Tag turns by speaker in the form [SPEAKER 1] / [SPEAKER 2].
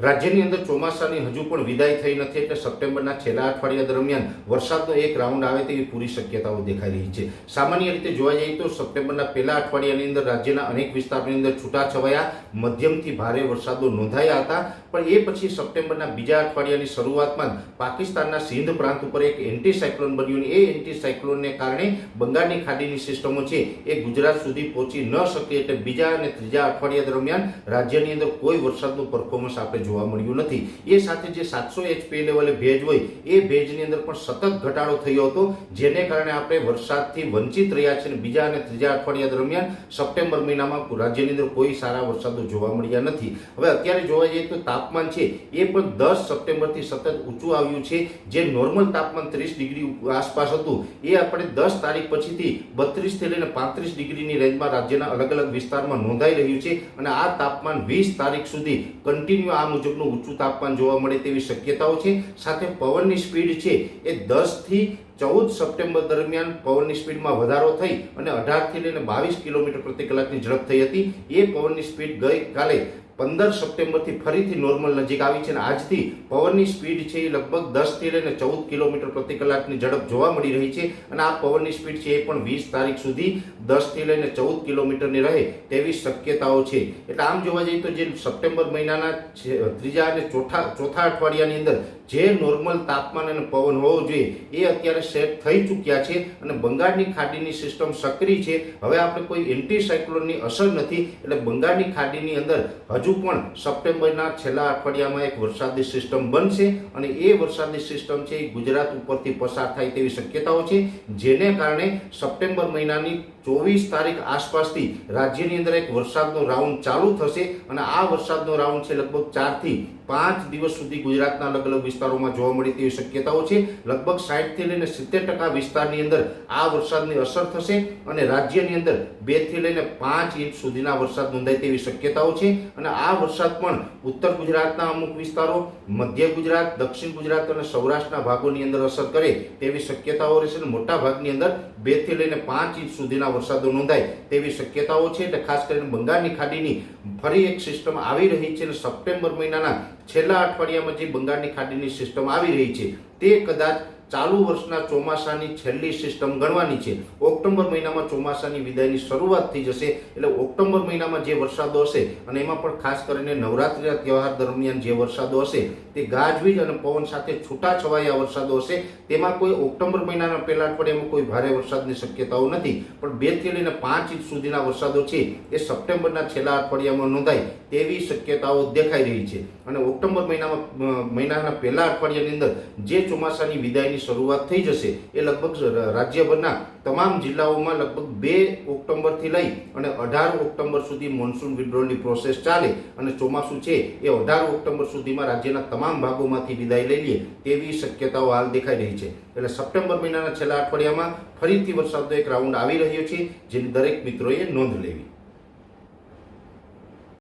[SPEAKER 1] રાજ્યની અંદર ચોમાસાની હજુ પણ વિદાય થઈ નથી એટલે સપ્ટેમ્બરના છેલ્લા અઠવાડિયા દરમિયાન વરસાદનો એક રાઉન્ડ આવે તેવી પૂરી શક્યતાઓ દેખાઈ રહી છે. સામાન્ય રીતે જોવા જઈએ તો સપ્ટેમ્બરના પહેલા અઠવાડિયાની અંદર રાજ્યના અનેક વિસ્તારોની અંદર છૂટાછવાયા, મધ્યમથી ભારે વરસાદો નોંધાયા હતા. પણ એ પછી સપ્ટેમ્બરના બીજા અઠવાડિયાની શરૂઆતમાં પાકિસ્તાનના સિંધ પ્રાંત ઉપર એક એન્ટી સાયક્લોન બન્યું એ એન્ટી સાયક્લોનને કારણે બંગાળની ખાડીની સિસ્ટમો છે એ ગુજરાત સુધી પહોંચી ન શકે એટલે બીજા અને ત્રીજા અઠવાડિયા દરમિયાન રાજ્યની અંદર કોઈ વરસાદનું પરફોર્મન્સ આપણે જોવા મળ્યું નથી. એ સાથે જે સાતસો એચપી લેવલે ભેજ હોય, એ ભેજની અંદર પણ સતત ઘટાડો થયો હતો, જેને કારણે આપણે વરસાદથી વંચિત રહ્યા છે અને બીજા અને ત્રીજા અઠવાડિયા દરમિયાન સપ્ટેમ્બર મહિનામાં રાજ્યની અંદર કોઈ સારા વરસાદો જોવા મળ્યા નથી. હવે અત્યારે જોવા જઈએ તો તાપમાન છે, એ પણ દસ સપ્ટેમ્બરથી સતત ઊંચું આવ્યું છે. જે નોર્મલ તાપમાન ત્રીસ ડિગ્રી આસપાસ હતું, એ આપણે દસ તારીખ પછીથી બત્રીસથી લઈને પાંત્રીસ ડિગ્રીની રેન્જમાં રાજ્યના અલગ અલગ વિસ્તારમાં નોંધાઈ રહ્યું છે અને આ તાપમાન વીસ તારીખ સુધી કન્ટિન્યુ આ મુજબનું ઊંચું તાપમાન જોવા મળે તેવી શક્યતાઓ છે. સાથે પવનની સ્પીડ છે એ દસથી ચૌદ સપ્ટેમ્બર દરમિયાન પવનની સ્પીડમાં વધારો થઈ અને અઢારથી લઈને બાવીસ કિલોમીટર પ્રતિ કલાકની ઝડપ થઈ હતી. એ પવનની સ્પીડ ગઈકાલે પંદર સપ્ટેમ્બરથી ફરીથી નોર્મલ નજીક આવી છે અને આજથી પવનની સ્પીડ છે એ લગભગ દસથી લઈને ચૌદ કિલોમીટર પ્રતિ કલાકની ઝડપ જોવા મળી રહી છે અને આ પવનની સ્પીડ છે એ પણ વીસ તારીખ સુધી દસથી લઈને ચૌદ કિલોમીટરની રહે તેવી શક્યતાઓ છે. એટલે આમ જોવા જઈએ તો જે સપ્ટેમ્બર મહિનાના ત્રીજા અને ચોથા ચોથા અઠવાડિયાની અંદર જે નોર્મલ તાપમાન અને પવન હોવો જોઈએ એ અત્યારે સેટ થઈ ચૂક્યા છે અને બંગાળની ખાડીની સિસ્ટમ સક્રિય છે. હવે આપણે કોઈ એન્ટી સાયક્લોનની અસર નથી. એટલે બંગાળની ખાડીની અંદર હજુ પણ સપ્ટેમ્બરના છેલ્લા અઠવાડિયામાં એક વરસાદની સિસ્ટમ બનશે અને એ વરસાદની સિસ્ટમ છે એ ગુજરાત ઉપરથી પસાર થાય તેવી શક્યતાઓ છે, જેને કારણે સપ્ટેમ્બર મહિનાની ચોવીસ તારીખ આસપાસથી રાજ્યની અંદર એક વરસાદનો રાઉન્ડ ચાલુ થશે અને આ વરસાદનો રાઉન્ડ છે લગભગ ચારથી પાંચ દિવસ સુધી ગુજરાતના અલગ અલગ વિસ્તારોમાં જોવા મળે તેવી શક્યતાઓ છે. લગભગ સાઠથી લઈને સિત્તેર ટકા વિસ્તારની અંદર આ વરસાદની અસર થશે અને રાજ્યની અંદર બેથી લઈને પાંચ ઇંચ સુધીના વરસાદ નોંધાય તેવી શક્યતાઓ છે અને આ વરસાદ પણ ઉત્તર ગુજરાતના અમુક વિસ્તારો, મધ્ય ગુજરાત, દક્ષિણ ગુજરાત અને સૌરાષ્ટ્રના ભાગોની અંદર અસર કરે તેવી શક્યતાઓ રહેશે અને મોટા ભાગની અંદર બેથી લઈને પાંચ ઇંચ સુધીના વરસાદો નોંધાય તેવી શક્યતાઓ છે. એટલે ખાસ કરીને બંગાળની ખાડીની ફરી એક સિસ્ટમ આવી રહી છે અને સપ્ટેમ્બર મહિનાના છેલ્લા અઠવાડિયામાં જે બંગાળની ખાડીની સિસ્ટમ આવી રહી છે તે કદાચ ચાલુ વર્ષના ચોમાસાની છેલ્લી સિસ્ટમ ગણવાની છે. ઓક્ટોબર મહિનામાં ચોમાસાની વિદાયની શરૂઆત થઈ જશે. એટલે ઓક્ટોબર મહિનામાં જે વરસાદો હશે, અને એમાં પણ ખાસ કરીને નવરાત્રિના તહેવાર દરમિયાન જે વરસાદો હશે, તે ગાજવીજ અને પવન સાથે છૂટાછવાયા વરસાદો હશે. તેમાં કોઈ ઓક્ટોબર મહિનાના પહેલા અઠવાડિયામાં કોઈ ભારે વરસાદની શક્યતાઓ નથી. પણ બેથી લઈને પાંચ ઇંચ સુધીના વરસાદો છે, એ સપ્ટેમ્બરના છેલ્લા અઠવાડિયામાં નોંધાય તેવી શક્યતાઓ દેખાઈ રહી છે. અને ઓક્ટોબર મહિનામાં મહિનાના પહેલા અઠવાડિયાની અંદર જે ચોમાસાની વિદાયની શરૂઆત થઈ જશે એ લગભગ રાજ્યભરના તમામ જિલ્લાઓમાં લગભગ બે ઓક્ટોબરથી લઈ અને અઢાર ઓક્ટોબર સુધી મોન્સૂન વિડ્રોલની પ્રોસેસ ચાલે અને ચોમાસું છે એ અઢાર ઓક્ટોબર સુધીમાં રાજ્યના તમામ ભાગોમાંથી વિદાય લઈ લે તેવી શક્યતાઓ હાલ દેખાઈ રહી છે. એટલે સપ્ટેમ્બર મહિનાના છેલ્લા અઠવાડિયામાં ફરીથી વરસાદનો એક રાઉન્ડ આવી રહ્યો છે જેની દરેક મિત્રોએ નોંધ લેવી.